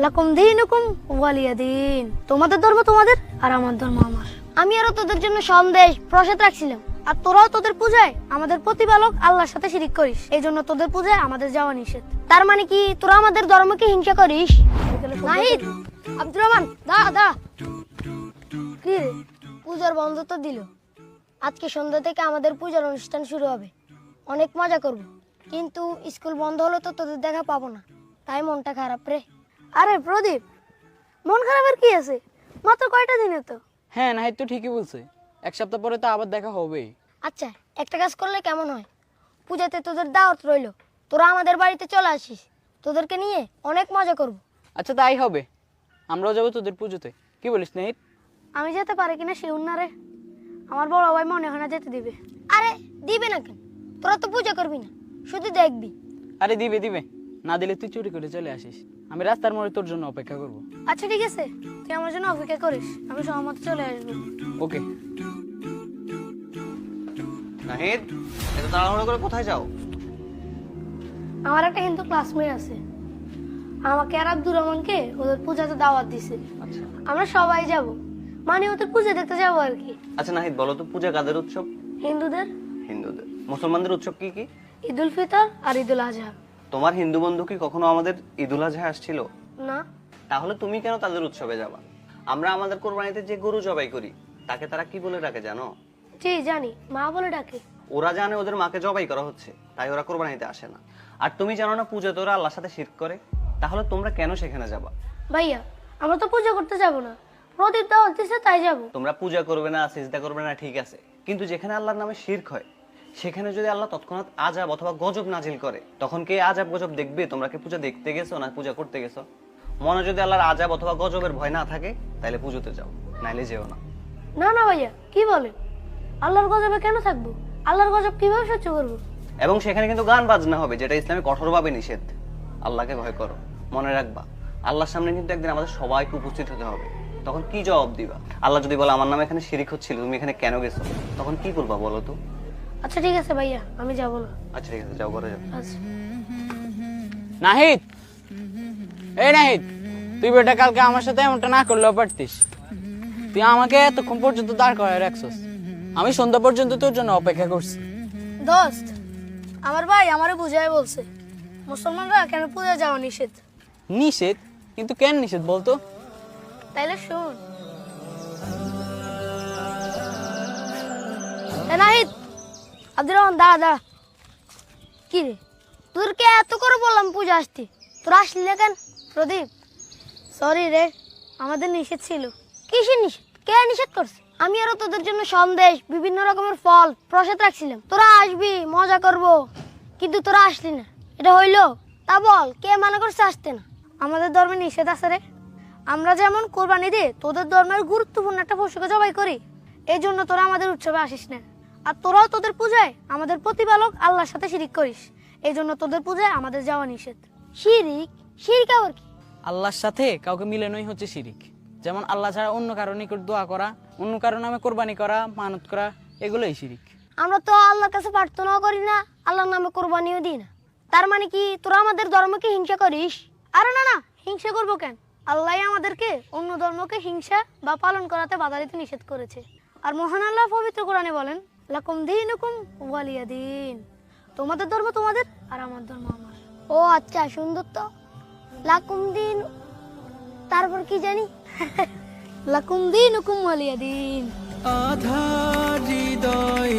লাকুম দিনুকুম ওয়ালিয়া দিন। তোমাদের ধর্ম তোমাদের আর আমার ধর্ম আমার। আমি আরও তোদের জন্য সন্দেশ, প্রসাদ রাখছিলাম। আর তোরাও তোদের পূজায় আমাদের প্রতিপালক আল্লাহর সাথে শিরিক করিস। এই জন্য তোদের পূজায় আমাদের যাওয়া নিষেধ। তার মানে কি, তোরা আমাদের ধর্মকে হিংসা করিস? নাহিদ, আব্দুর রহমান, দা দা। কি পূজার বন্ধ তো দিল। আজকে সন্ধ্যা থেকে আমাদের পূজার অনুষ্ঠান শুরু হবে। অনেক মজা করব। কিন্তু স্কুল বন্ধ হলে তো তোদের দেখা পাবো না। তাই মনটা খারাপ রে। আরে প্রদীপ মন খারাপের কি আছে? মাত্র কয়টা দিনে তো? হ্যাঁ নাহিদ তো ঠিকই বলছে। এক সপ্তাহ পরে তো আবার দেখা হবেই। আচ্ছা একটা কাজ করলে কেমন হয়? পূজাতে তোদের দাওয়াত রইল। তোরা আমাদের বাড়িতে চলে আসিস। তোদেরকে নিয়ে অনেক মজা করব। আচ্ছা তাই হবে। আমরাও যাব তোদের পুজোতে। কি বলিস নাহিদ? আমি যেতে পারি কিনা সে না রে আমার বড় ভাই মনে হয় না যেতে দিবে। আরে দিবে না কেন? তোরা তো পূজা করবি না। শুধু দেখবি। আরে দিবে দিবে। না দিলে তুই চুরি করে চলে আসিস। আমি রাস্তার মোড়ে তোর জন্য অপেক্ষা করব। আচ্ছা ঠিক আছে। তুই আমার জন্য অপেক্ষা করিস। আমি সহমত চলে আসব। ওকে। নাহিদ এত তাড়াহুড়ো করে কোথায় যাও? আমার একটা হিন্দু ক্লাসমেট আছে। আমাকে আর আব্দুর রহমানকে ওদের পূজাতে দাওয়াত দিছে। আচ্ছা। আমরা সবাই যাব। মানে ওদের পূজা দেখতে যাব আর কি। আচ্ছা নাহিদ বলো তো পূজা কাদের উৎসব? হিন্দুদের। হিন্দুদের। মুসলমানদের উৎসব কি কি? ঈদ উল ফিতর আর ঈদ উল আজহা। তোমার হিন্দু বন্ধু কি কখনো আমাদের ঈদুল আজহা আসছিল? না। তাহলে তুমি কেন তাদের উৎসবে যাবা? আমরা আমাদের কোরবানিতে যে গরু জবাই করি তাকে তারা কি বলে ডাকে জানো? জি জানি। মা বলে ডাকে। ওরা জানে ওদের মাকে জবাই করা হচ্ছে তাই ওরা কোরবানিতে আসে না। আর তুমি জানো না পূজা তোরা আল্লাহর সাথে শিরক করে? তাহলে তোমরা কেন সেখানে যাবা? ভাইয়া আমরা তো পূজা করতে যাব না। প্রদীপ দাওয়াত দিছে তাই যাব। তোমরা পূজা করবে না সিজদা করবে না ঠিক আছে। কিন্তু যেখানে আল্লাহর নামে শিরক হয় সেখানে যদি আল্লাহ তৎক্ষণাৎ আজাব অথবা গজব নাজিল করে তখন কে আজাব গজব দেখবে? তোমরা কি পূজা দেখতে গেছো না পূজা করতে গেছো? মনে যদি আল্লাহর আজাব অথবা গজবের ভয় না থাকে তাহলে পুজোতে যাও নাইলে যেও না। না না ভাইয়া কি বলেন? আল্লাহর গজবে কেন থাকব? আল্লাহর গজব কীভাবে সহ্য করব? এবং সেখানে কিন্তু গান বাজনা হবে যেটা ইসলামে কঠোরভাবে নিষেধ। আল্লাহকে ভয় করো মনে রাখবা আল্লাহর সামনে কিন্তু একদিন আমাদের সবাইকে উপস্থিত হতে হবে। তখন কি জবাব দিবা? আল্লাহ যদি বলে আমার নামে এখানে শিরিক হচ্ছিল তুমি এখানে কেন গেছো? তখন কি বলবা বলো তো? আচ্ছা ঠিক আছে ভাইয়া আমি যাব না। আচ্ছা ঠিক আছে যাও ঘরে যাও। আচ্ছা। নাহিদ! এই নাহিদ তুই বেটা কালকে আমার সাথে এমনটা না করলেও পারতিস। তুই আমাকে এতক্ষণ পর্যন্ত দাঁড় করায় রাখছস। আমি সন্ধ্যা পর্যন্ত তোর জন্য অপেক্ষা করছি। দোস্ত আমার ভাই আমারে বুঝাই বলছে মুসলমানরা কেন পূজা যাওয়া নিষেধ? নিষেধ? কিন্তু কেন নিষেধ বলতো? তাইলে শুন। এ নাহিদ আব্দুর দাঁড়া দাঁড়া। কি রে? তোরকে এত করে বললাম পূজা আসতে। তোর আসলি না কেন, প্রদীপ? সরি রে, আমাদের নিষেধ ছিল। কিসের নিষেধ? কে নিষেধ করছে? আমি আরও তোদের জন্য সন্দেশ, বিভিন্ন রকমের ফল, প্রসাদ রাখছিলাম। তোরা আসবি, মজা করব। কিন্তু তোরা আসলি না। এটা হইল, তা বল, কে মানা করছে আসতে না? আমাদের ধর্মে নিষেধ আছে রে। আমরা যেমন কোরবানি দিয়ে তোদের ধর্মের গুরুত্বপূর্ণ একটা পশুকে জবাই করি এই জন্য তোরা আমাদের উৎসবে আসিস না। আর তোরাও তোদের পূজায় আমাদের প্রতিপালক আল্লাহর সাথে শিরিক করিস। এই জন্য তোদের পূজায় আমাদের যাওয়া নিষেধ। শিরিক? শিরিক আবার কি? আল্লাহর সাথে কাউকে মিলানোই হচ্ছে শিরিক। যেমন আল্লাহ ছাড়া অন্য কারও নিকট দোয়া করা অন্য কারও নামে কোরবানি করা মানত করা এগুলোই শিরিক। আমরা তো আল্লাহর কাছে প্রার্থনাও করি না আল্লাহর নামে কোরবানিও দিই না। তার মানে কি তোরা আমাদের ধর্মকে হিংসা করিস? আরে না না হিংসা করব কেন? আল্লাহ আমাদেরকে অন্য ধর্মকে হিংসা বা পালন করাতে বাধা দিতে নিষেধ করেছে। আর মহান আল্লাহ পবিত্র কোরআনে বলেন লাকুম দিন ওয়ালিয়া দিন। তোমাদের ধর্ম তোমাদের আর আমার ধর্ম আমার। ও আচ্ছা সুন্দর তো। লাকুম দিন, তারপর কি জানি? লাকুম দিন হুকুম ওয়ালিয়া দিন। আধা হৃদয়